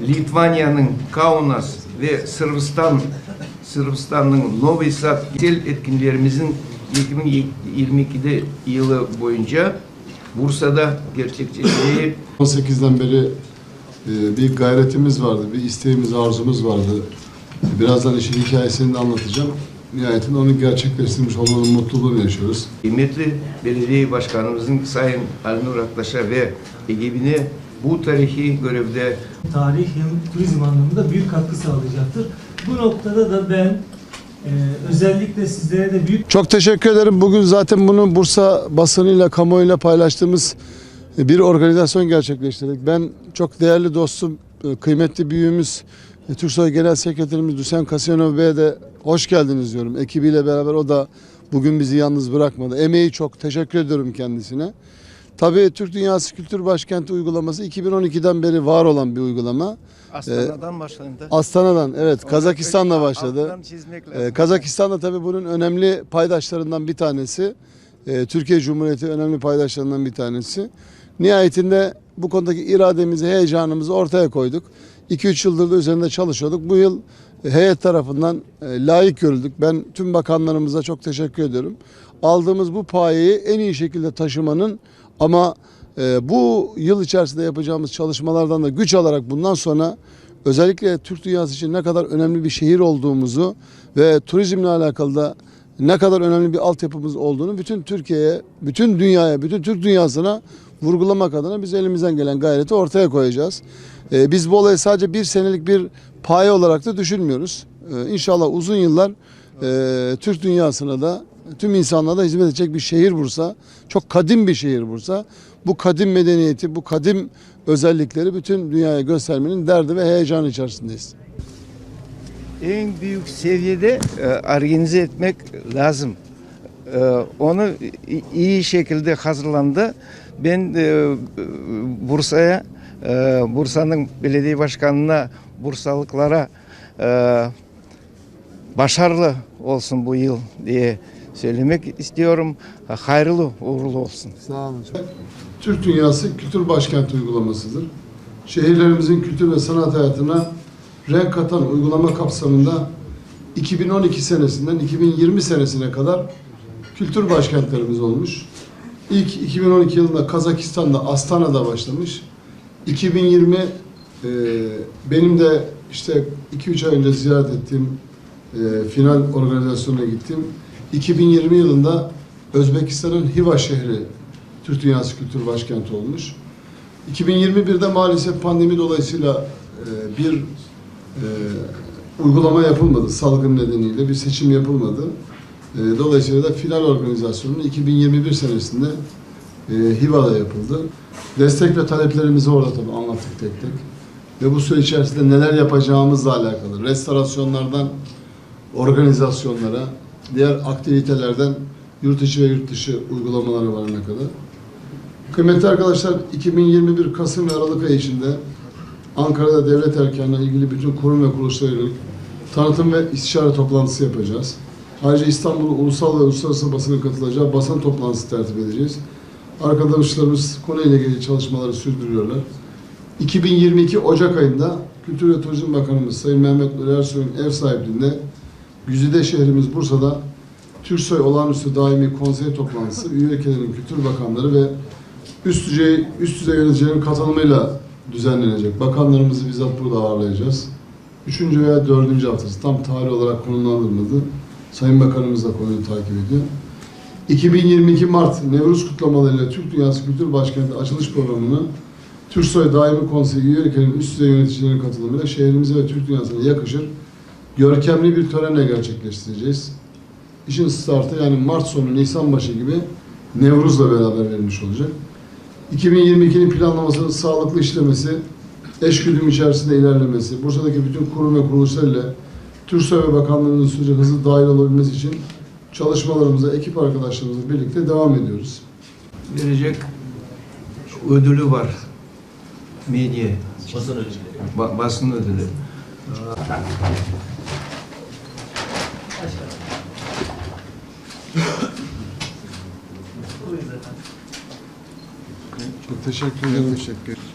Litvanya'nın Kaunas ve Sırbistan Sırbistan'ın Novi Sad etkinliklerimizin 2022'de yılı boyunca Bursa'da gerçekleştiği 18'den beri e, bir gayretimiz vardı, bir isteğimiz, arzumuz vardı. Birazdan işin hikayesini de anlatacağım. Nihayetinde onu gerçekleştirmiş olmanın mutluluğunu yaşıyoruz. kıymetli belediye başkanımızın Sayın Alinur Aktaş'a ve ekibine bu tarihi görevde tarih hem turizm anlamında büyük katkı sağlayacaktır. Bu noktada da ben e, özellikle sizlere de büyük Çok teşekkür ederim. Bugün zaten bunu Bursa basınıyla, kamuoyuyla paylaştığımız bir organizasyon gerçekleştirdik. Ben çok değerli dostum, e, kıymetli büyüğümüz, e, Türksoy Genel Sekreterimiz Hüseyin Kasyanov Bey'e de hoş geldiniz diyorum. Ekibiyle beraber o da bugün bizi yalnız bırakmadı. Emeği çok teşekkür ediyorum kendisine. Tabii Türk Dünyası Kültür Başkenti uygulaması 2012'den beri var olan bir uygulama. Astana'dan başlandı. Astana'dan evet Kazakistan'la başladı. Ee, Kazakistan da tabii bunun önemli paydaşlarından bir tanesi. Ee, Türkiye Cumhuriyeti önemli paydaşlarından bir tanesi. Nihayetinde bu konudaki irademizi, heyecanımızı ortaya koyduk. 2-3 yıldır da üzerinde çalışıyorduk. Bu yıl heyet tarafından e, layık görüldük. Ben tüm bakanlarımıza çok teşekkür ediyorum. Aldığımız bu payeyi en iyi şekilde taşımanın ama e, bu yıl içerisinde yapacağımız çalışmalardan da güç alarak bundan sonra özellikle Türk dünyası için ne kadar önemli bir şehir olduğumuzu ve turizmle alakalı da ne kadar önemli bir altyapımız olduğunu bütün Türkiye'ye, bütün dünyaya, bütün Türk dünyasına vurgulamak adına biz elimizden gelen gayreti ortaya koyacağız. Ee, biz bu olayı sadece bir senelik bir paye olarak da düşünmüyoruz. Ee, inşallah uzun yıllar e, Türk dünyasına da tüm insanlığa da hizmet edecek bir şehir Bursa. Çok kadim bir şehir Bursa. Bu kadim medeniyeti, bu kadim özellikleri bütün dünyaya göstermenin derdi ve heyecanı içerisindeyiz. en büyük seviyede e, organize etmek lazım. E, onu iyi şekilde hazırlandı. Ben e, Bursa'ya, Bursa'nın belediye başkanına, Bursalıklara başarılı olsun bu yıl diye söylemek istiyorum. Hayırlı uğurlu olsun. Sağ olun. Türk Dünyası Kültür Başkenti uygulamasıdır. Şehirlerimizin kültür ve sanat hayatına renk katan uygulama kapsamında 2012 senesinden 2020 senesine kadar kültür başkentlerimiz olmuş. İlk 2012 yılında Kazakistan'da Astana'da başlamış. 2020 e, benim de işte 2-3 ay önce ziyaret ettiğim e, final organizasyonuna gittim. 2020 yılında Özbekistan'ın Hiva şehri Türk Dünyası Kültür Başkenti olmuş. 2021'de maalesef pandemi dolayısıyla e, bir e, uygulama yapılmadı. Salgın nedeniyle bir seçim yapılmadı. E, dolayısıyla da final organizasyonu 2021 senesinde Hiva'da yapıldı. Destek ve taleplerimizi orada tabii anlattık tek tek. Ve bu süre içerisinde neler yapacağımızla alakalı restorasyonlardan organizasyonlara, diğer aktivitelerden yurt içi ve yurt dışı uygulamalara varana kadar. Kıymetli arkadaşlar, 2021 Kasım ve Aralık ayı içinde Ankara'da devlet erkanına ilgili bütün kurum ve kuruluşlara yönelik tanıtım ve istişare toplantısı yapacağız. Ayrıca İstanbul ulusal ve uluslararası basının katılacağı basın toplantısı tertip edeceğiz. Arkadaşlarımız konuyla ilgili çalışmaları sürdürüyorlar. 2022 Ocak ayında Kültür ve Turizm Bakanımız Sayın Mehmet Nuri Ersoy'un ev sahipliğinde Güzide şehrimiz Bursa'da Türksoy Olağanüstü Daimi Konsey Toplantısı, üye ülkelerin kültür bakanları ve üst düzey, üst düzey yöneticilerin katılımıyla düzenlenecek. Bakanlarımızı bizzat burada ağırlayacağız. Üçüncü veya dördüncü haftası tam tarih olarak konumlandırılmadı. Sayın Bakanımız da konuyu takip ediyor. 2022 Mart Nevruz kutlamalarıyla Türk Dünyası Kültür Başkenti açılış programını Türksoy Daimi Konseyi üye ülkelerin üst düzey yöneticilerin katılımıyla şehrimize ve Türk dünyasına yakışır görkemli bir törenle gerçekleştireceğiz. İşin startı yani Mart sonu, Nisan başı gibi Nevruz'la beraber verilmiş olacak. 2022'nin planlamasının sağlıklı işlemesi, eşgüdüm içerisinde ilerlemesi, Bursa'daki bütün kurum ve kuruluşlar ile TÜRSA ve Bakanlığı'nın sürece hızlı dahil olabilmesi için çalışmalarımıza ekip arkadaşlarımızla birlikte devam ediyoruz. Verecek ödülü var. Medya. Basın ödülü. Ba- basın ödülü. Çok teşekkür ederim. Teşekkür